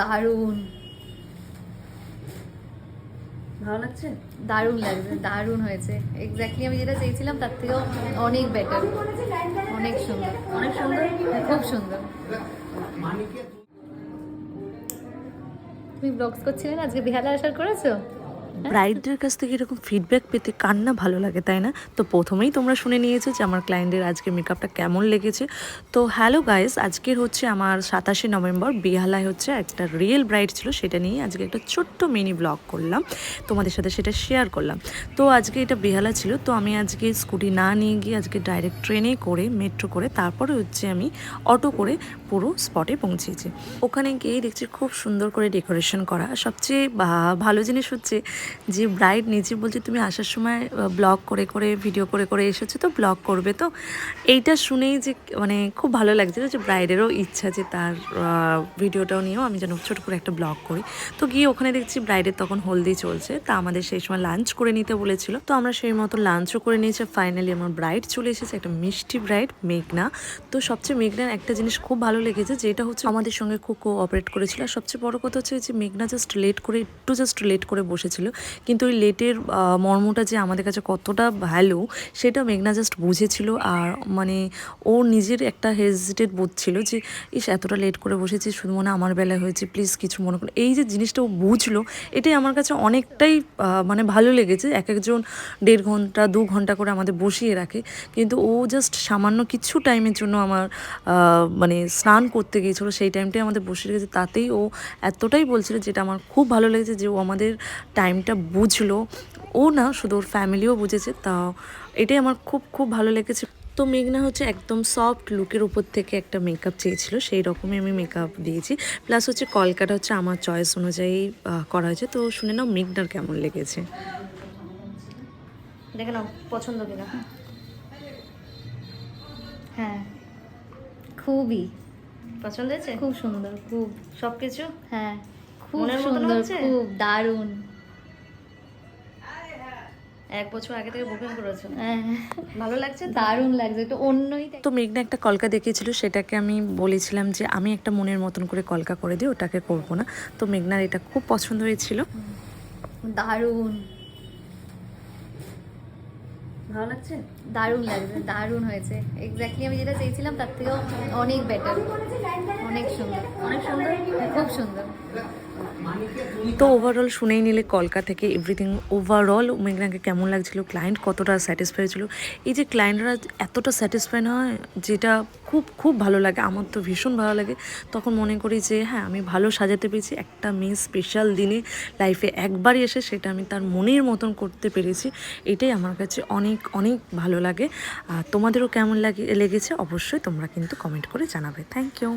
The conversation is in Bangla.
দারুণ। ভালো লাগছে? দারুণ লাগছে দারুণ হয়েছে। এক্স্যাক্টলি আমি যেটা চেয়েছিলাম তার থেকেও অনেক বেটার অনেক সুন্দর। অনেক সুন্দর? খুব সুন্দর। তুমি ব্লগস করছিলে না? আজকে বেহালা আসার করেছ? ব্রাইডদের কাছ থেকে এরকম ফিডব্যাক পেতে কার না ভালো লাগে, তাই না? তো প্রথমেই তোমরা শুনে নিয়েছো যে আমার ক্লায়েন্টের আজকে মেকআপটা কেমন লেগেছে। তো হ্যালো গাইস আজকের হচ্ছে আমার সাতাশে নভেম্বর, বিহালায় হচ্ছে একটা রিয়েল ব্রাইড ছিল, সেটা নিয়ে আজকে একটা ছোট্ট মিনি ব্লগ করলাম। তোমাদের সাথে সেটা শেয়ার করলাম। তো আজকে এটা বেহালা ছিল, তো আমি আজকে স্কুটি না নিয়ে গিয়ে আজকে ডাইরেক্ট ট্রেনে করে মেট্রো করে, তারপরে হচ্ছে আমি অটো করে পুরো স্পটে পৌঁছেছি। ওখানে গিয়েই দেখছি খুব সুন্দর করে ডেকোরেশন করা। সবচেয়ে ভালো জিনিস হচ্ছে যে ব্রাইড নিজে বলছে, তুমি আসার সময় ব্লগ করে করে ভিডিও করে করে এসেছ তো ব্লগ করবে তো? এইটা শুনেই যে মানে খুব ভালো লাগছিল যে ব্রাইডেরও ইচ্ছা যে তার ভিডিওটাও নিয়েও আমি যেন ছোট করে একটা ব্লগ করি। তো গিয়ে ওখানে দেখছি ব্রাইডের তখন হলদি চলছে, তা আমাদের সেই সময় লাঞ্চ করে নিতে বলেছিল। তো আমরা সেই মতো লাঞ্চও করে নিয়েছি ফাইনালি আমার ব্রাইড চলে এসেছে, একটা মিষ্টি ব্রাইড মেঘনা। তো সবচেয়ে মেঘনার একটা জিনিস খুব ভালো লেগেছে, যেটা হচ্ছে আমাদের সঙ্গে খুব কোঅপারেট করেছিল। আর সবচেয়ে বড় কথা হচ্ছে যে মেঘনা জাস্ট লেট করে, একটু জাস্ট লেট করে বসেছিল। কিন্তু ওই লেটের মর্মটা যে আমাদের কাছে কতটা ভ্যালু সেটা মেঘনা জাস্ট বুঝেছিল আর মানে ও নিজের একটা হেজিটেট বোধ ছিল যে, ইস, এতটা লেট করে বসেছি, শুধু মনে আমার বেলা হয়েছে প্লিজ কিছু মনে করো। এই যে জিনিসটা ও বুঝলো, এটাই আমার কাছে অনেকটাই মানে ভালো লেগেছে। এক একজন দেড় ঘণ্টা, দু ঘণ্টা করে আমাদের বসিয়ে রাখে, কিন্তু ও জাস্ট সামান্য কিছু টাইমের জন্য আমার মানে স্নান করতে গিয়েছিল, সেই টাইমটাই আমাদের বসিয়ে রেখেছে। তাতেই ও এতটাই বলছিল যেটা আমার খুব ভালো লেগেছে যে ও আমাদের টাইমটা বুঝলো ও না শুধু ওর ফ্যামিলিও বুঝেছে তা এটাই আমার খুব খুব ভালো লেগেছে। তো মেঘনা হচ্ছে একদম সফট লুকের উপর থেকে একটা মেকআপ চেয়েছিল সেই রকমই আমি মেকআপ দিয়েছি। প্লাস হচ্ছে কলকাটা হচ্ছে আমার চয়েস অনুযায়ী করা হয়েছে। তো শুনে নাও মেঘনার কেমন লেগেছে। দেখে নাও পছন্দ কিনা? হ্যাঁ। খুবই। পছন্দ হয়েছে? খুব সুন্দর খুব। সব কিছু হ্যাঁ খুব সুন্দর খুব দারুণ। এক বছর আগে থেকে বুকিং করেছ। হ্যাঁ। ভালো লাগছে দারুণ লাগছে। একটু অন্যই তো মেঘনা একটা কলকা দেখিয়েছিল সেটাকে আমি বলেছিলাম যে আমি একটা মনের মতন করে কলকা করে দিই ওটাকে করব না। তো মেঘনার এটা খুব পছন্দ হয়েছিল। দারুণ। ভালো লাগছে? দারুণ লাগছে দারুণ হয়েছে। এক্স্যাক্টলি আমি যেটা চেয়েছিলাম তার থেকেও অনেক বেটার অনেক সুন্দর। অনেক সুন্দর। খুব সুন্দর। তো ওভারঅল শুনেই নিলে কলকা থেকে এভরিথিং ওভারঅল মেঘনাকে কেমন লাগছিল ক্লায়েন্ট কতটা স্যাটিসফাই ছিল? এই যে ক্লায়েন্টরা এতটা স্যাটিসফাই হয়, যেটা খুব খুব ভালো লাগে, আমার তো ভীষণ ভালো লাগে। তখন মনে করি যে হ্যাঁ আমি ভালো সাজাতে পেরেছি, একটা মেয়ে স্পেশাল দিনে লাইফে একবারই এসে সেটা আমি তার মনের মতন করতে পেরেছি, এটাই আমার কাছে অনেক অনেক ভালো লাগে। আর তোমাদেরও কেমন লাগে, লেগেছে, অবশ্যই তোমরা কিন্তু কমেন্ট করে জানাবে। Thank you